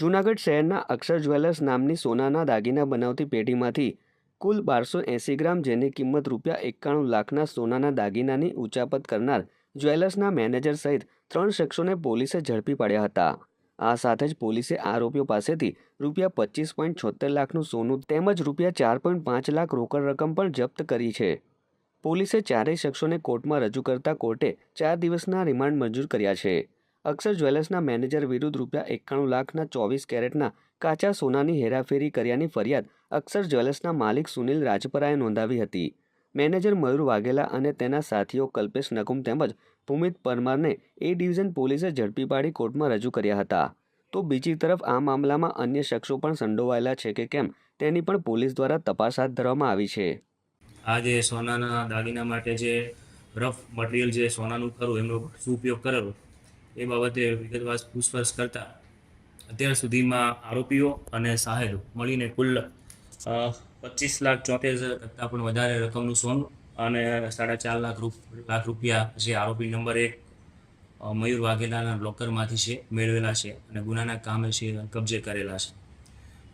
જૂનાગઢ શહેરના અક્ષર જ્વેલર્સ નામની સોનાના દાગીના બનાવતી પેઢીમાંથી કુલ બારસો એંસી ગ્રામ જેની કિંમત રૂપિયા એકાણું લાખના સોનાના દાગીનાની ઉચાપત કરનાર જ્વેલર્સના મેનેજર સહિત ત્રણ શખ્સોને પોલીસે ઝડપી પાડ્યા હતા. આ સાથે જ પોલીસે આરોપીઓ પાસેથી રૂપિયા પચીસ પોઈન્ટ છોતેર લાખનું સોનું તેમજ રૂપિયા ચાર પોઈન્ટ પાંચ લાખ રોકડ રકમ પણ જપ્ત કરી છે. પોલીસે ચારેય શખ્સોને કોર્ટમાં રજૂ કરતા કોર્ટે ચાર દિવસના રિમાન્ડ મંજૂર કર્યા છે. અક્ષર જ્વેલર્સના મેનેજર વિરુદ્ધ રૂપિયા એકાણું લાખના ચોવીસ કેરેટના કાચા સોનાની હેરાફેરી કર્યાની ફરિયાદ અક્ષર જ્વેલર્સના માલિક સુનિલ રાજપરાએ નોંધાવી હતી. મેનેજર મયુર વાઘેલા અને તેના સાથીઓ કલ્પેશ નકુમ તેમજ ભૂમિત પરમારને એ ડિવિઝન પોલીસે ઝડપી પાડી કોર્ટમાં રજૂ કર્યા હતા. તો બીજી તરફ આ મામલામાં અન્ય શખ્સો પણ સંડોવાયેલા છે કે કેમ તેની પણ પોલીસ દ્વારા તપાસ હાથ ધરવામાં આવી છે. આ જે સોનાના દાગીના માટે જે રફ મટીરિયલ જે સોનાનું ખરું એમનો શું ઉપયોગ કરેલો? એ બાબતે વિગતવાર પૂછપરછ કરતા અત્યાર સુધીમાં આરોપીઓ અને સાહેલો મળીને કુલ પચીસ લાખ ચોતેર હજાર કરતાં પણ વધારે રકમનું સોનું અને સાડા ચાર લાખ રૂપ, લાખ રૂપિયા જે આરોપી નંબર એક મયુર વાઘેલાના લોકરમાંથી છે, મેળવેલા છે અને ગુનાના કામે છે, કબજે કરેલા છે.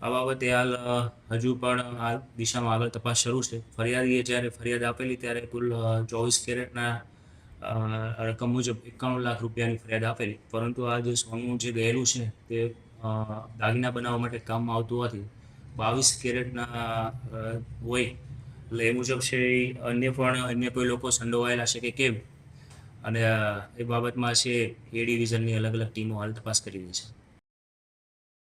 આ બાબતે હાલ હજુ પણ આ દિશામાં આગળ તપાસ શરૂ છે. ફરિયાદીએ જ્યારે ફરિયાદ આપેલી ત્યારે કુલ ચોવીસ કેરેટના રકમ મુજબ એકાણું લાખ રૂપિયાની ફરિયાદ આપેલી. પરંતુ આ જે સોનું જે ગયેલું છે, તે દાગીના બનાવવા માટે કામમાં આવતું હોવાથી બાવીસ કેરેટના હોય. એટલે એ મુજબ છે એ અન્ય પણ, અન્ય કોઈ લોકો સંડોવાયેલા છે કે કેમ? અને એ બાબતમાં છે એ ડિવિઝનની અલગ અલગ ટીમો હાલ તપાસ કરી રહી છે.